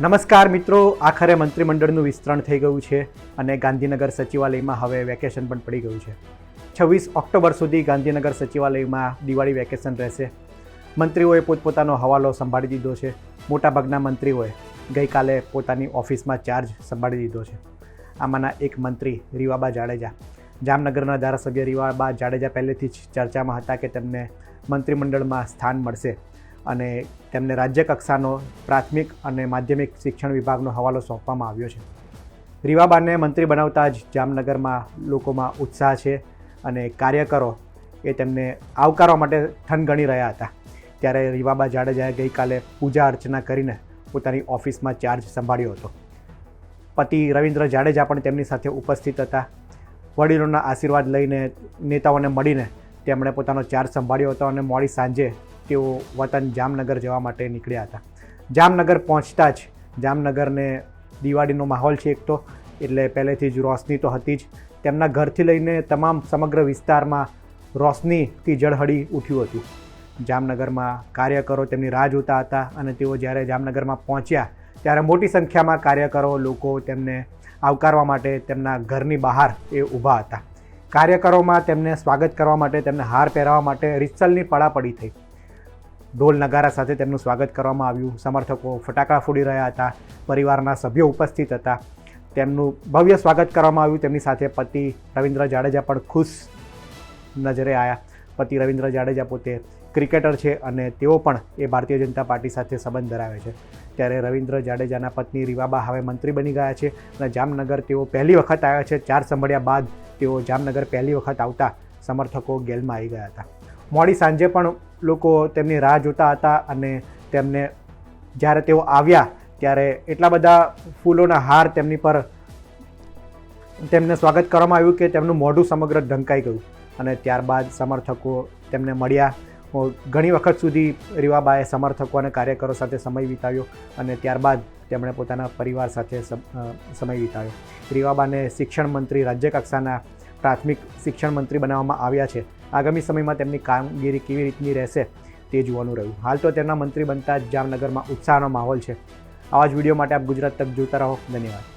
નમસ્કાર મિત્રો, આખરે મંત્રીમંડળનું વિસ્તરણ થઈ ગયું છે અને ગાંધીનગર સચિવાલયમાં હવે વેકેશન પણ પડી ગયું છે. છવ્વીસ ઓક્ટોબર સુધી ગાંધીનગર સચિવાલયમાં દિવાળી વેકેશન રહેશે. મંત્રીઓએ પોતપોતાનો હવાલો સંભાળી દીધો છે. મોટાભાગના મંત્રીઓએ ગઈકાલે પોતાની ઓફિસમાં ચાર્જ સંભાળી દીધો છે. આમાંના એક મંત્રી રીવાબા જાડેજા. જામનગરના ધારાસભ્ય રીવાબા જાડેજા પહેલેથી જ ચર્ચામાં હતા કે તેમને મંત્રીમંડળમાં સ્થાન મળશે. અને તેમને રાજ્ય કક્ષાનો પ્રાથમિક અને માધ્યમિક શિક્ષણ વિભાગનો હવાલો સોંપવામાં આવ્યો છે. રીવાબાને મંત્રી બનાવતા જ જામનગરમાં લોકોમાં ઉત્સાહ છે અને કાર્યકરો એ તેમને આવકારવા માટે થનગણી રહ્યા હતા. ત્યારે રીવાબા જાડેજાએ ગઈકાલે પૂજા અર્ચના કરીને પોતાની ઓફિસમાં ચાર્જ સંભાળ્યો હતો. પતિ રવિન્દ્ર જાડેજા પણ તેમની સાથે ઉપસ્થિત હતા. વડીલોના આશીર્વાદ લઈને નેતાઓને મળીને તેમણે પોતાનો ચાર્જ સંભાળ્યો હતો અને મોડી સાંજે તેઓ વતન જામનગર જવા માટે નીકળ્યા હતા. જામનગર પહોંચતા જ જામનગરને દિવાળીનો માહોલ છે એક તો, એટલે પહેલેથી જ રોશની તો હતી જ. તેમના ઘરથી લઈને તમામ સમગ્ર વિસ્તારમાં રોશનીથી જળહળી ઉઠ્યું હતું. જામનગરમાં કાર્યકરો તેમની રાહ જોતા હતા અને તેઓ જ્યારે જામનગરમાં પહોંચ્યા, ત્યારે મોટી સંખ્યામાં કાર્યકરો લોકો તેમને આવકારવા માટે તેમના ઘરની બહાર એ ઊભા હતા. કાર્યકરોમાં તેમને સ્વાગત કરવા માટે તેમને હાર પહેરાવવા માટે રિસલની પડાપડી થઈ. ઢોલ નગારા સાથે તેમનું સ્વાગત કરવામાં આવ્યું. સમર્થકો ફટાકડા ફોડી રહ્યા હતા. પરિવારના સભ્યો ઉપસ્થિત હતા. તેમનું ભવ્ય સ્વાગત કરવામાં આવ્યું. તેમની સાથે પતિ રવિન્દ્ર જાડેજા પણ ખુશ નજરે આવ્યા પતિ રવિન્દ્ર જાડેજા પોતે ક્રિકેટર છે અને તેઓ પણ એ ભારતીય જનતા પાર્ટી સાથે સંબંધ ધરાવે છે. ત્યારે રવિન્દ્ર જાડેજાના પત્ની રીવાબા હવે મંત્રી બની ગયા છે અને જામનગર તેઓ પહેલી વખત આવ્યા છે. ચાર સંભળ્યા બાદ તેઓ જામનગર પહેલી વખત આવતા સમર્થકો ગેલમાં આવી ગયા હતા. મોડી સાંજે પણ લોકો તેમની રાહ જોતા હતા અને તેમને જ્યારે તેઓ આવ્યા, ત્યારે એટલા બધા ફૂલોના હાર તેમની પર તેમને સ્વાગત કરવામાં આવ્યું કે તેમનું મોઢું સમગ્ર ઢંકાઈ ગયું. અને ત્યારબાદ સમર્થકો તેમને મળ્યા. ઘણી વખત સુધી રીવાબાએ સમર્થકો અને કાર્યકરો સાથે સમય વિતાવ્યો અને ત્યારબાદ તેમણે પોતાના પરિવાર સાથે સમ- સમય વિતાવ્યો. રીવાબાને શિક્ષણ મંત્રી રાજ્ય કક્ષાના પ્રાથમિક શિક્ષણ મંત્રી બનાવવામાં આવ્યા છે. આગામી સમયમાં તેમની કામગીરી કેવી રીતની રહેશે તે જોવાનું રહ્યું. હાલ તો તેમના મંત્રી બનતા જ જામનગરમાં ઉત્સાહનો માહોલ છે. આવા જ વીડિયો માટે આપ ગુજરાત તક જોતા રહો. ધન્યવાદ.